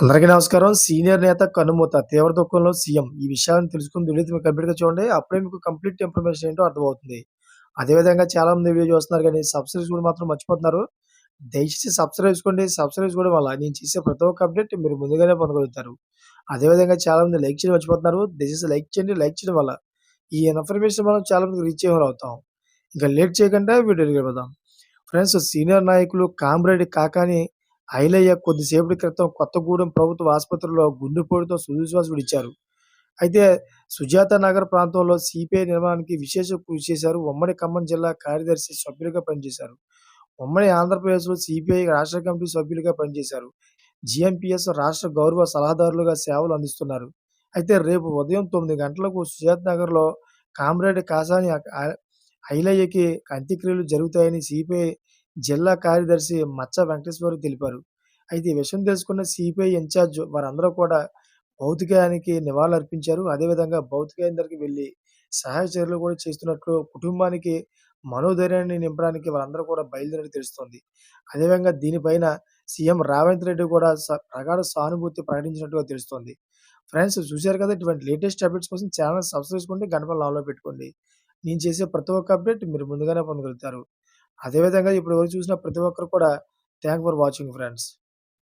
అందరికీ నమస్కారం. సీనియర్ నేత కనుమూత తీవ్ర దుఃఖంలో సీఎం. ఈ విషయాన్ని తెలుసుకుని వీడియో మీకు కంప్లీట్‌గా చూడండి. అప్పుడే మీకు కంప్లీట్ ఇన్ఫర్మేషన్ ఏంటో అర్థమవుతుంది. అదేవిధంగా చాలామంది వీడియో చూస్తున్నారు కానీ సబ్స్క్రైబ్స్ కూడా మాత్రం మర్చిపోతున్నారు. దయచేసి సబ్స్క్రైబ్ చేసుకోండి. సబ్స్క్రైబ్ కూడా వల్ల నేను చేసే ప్రతి ఒక్క అప్డేట్ మీరు ముందుగానే పొందగలుగుతారు. అదేవిధంగా చాలామంది లైక్ చేయడం మర్చిపోతున్నారు. దయచేసి లైక్ చేయండి. లైక్ చేయడం వల్ల ఈ ఇన్ఫర్మేషన్ మనం చాలా మందికి రీచ్ అయ్యేవారు అవుతాం. ఇంకా లేట్ చేయకుండా వీడియోలోకి వెళ్ళిపోదాం. ఫ్రెండ్స్ సీనియర్ నాయకులు కామ్రేడ్ కాకాని ఐలయ్య కొద్దిసేపటి క్రితం కొత్తగూడెం ప్రభుత్వ ఆసుపత్రిలో గుండెపోటుతో తుదిశ్వాస విడిచారు. అయితే సుజాత నగర్ ప్రాంతంలో సిపిఐ నిర్మాణానికి విశేష కృషి చేశారు. ఉమ్మడి ఖమ్మం జిల్లా కార్యదర్శి సభ్యులుగా పనిచేశారు. ఉమ్మడి ఆంధ్రప్రదేశ్‌లో సిపిఐ రాష్ట్ర కమిటీ సభ్యులుగా పనిచేశారు. జీఎంపీఎస్ రాష్ట్ర గౌరవ సలహాదారులుగా సేవలు అందిస్తున్నారు. అయితే రేపు ఉదయం తొమ్మిది గంటలకు సుజాత నగర్‌లో కామ్రేడ్ కాసాని ఐలయ్యకి అంత్యక్రియలు జరుగుతాయని సిపిఐ జిల్లా కార్యదర్శి మచ్చ వెంకటేశ్వరరావు తెలిపారు. అయితే ఈ విషయం తెలుసుకున్న సిపిఐ ఇన్ఛార్జ్ వారందరూ కూడా భౌతికాయానికి నివాళులర్పించారు. అదేవిధంగా భౌతికాయం దగ్గరికి వెళ్ళి సహాయ చర్యలు కూడా చేస్తున్నట్లు కుటుంబానికి మనోధైర్యాన్ని నింపడానికి వారందరూ కూడా బయలుదేరినట్టు తెలుస్తోంది. అదేవిధంగా దీనిపైన సీఎం రేవంత్ రెడ్డి కూడా స ప్రగాఢ సానుభూతి ప్రకటించినట్టుగా తెలుస్తోంది. ఫ్రెండ్స్ చూశారు కదా! ఇటువంటి లేటెస్ట్ అప్డేట్స్ కోసం ఛానల్ సబ్స్క్రైబ్ చేసుకోండి. గంట పైన పెట్టుకోండి. నేను చేసే ప్రతి ఒక్క అప్డేట్ మీరు ముందుగానే పొందగలుగుతారు. అదేవిధంగా ఇప్పుడు ఎవరు చూసిన ప్రతి ఒక్కరు కూడా థ్యాంక్ ఫర్ వాచింగ్ ఫ్రెండ్స్.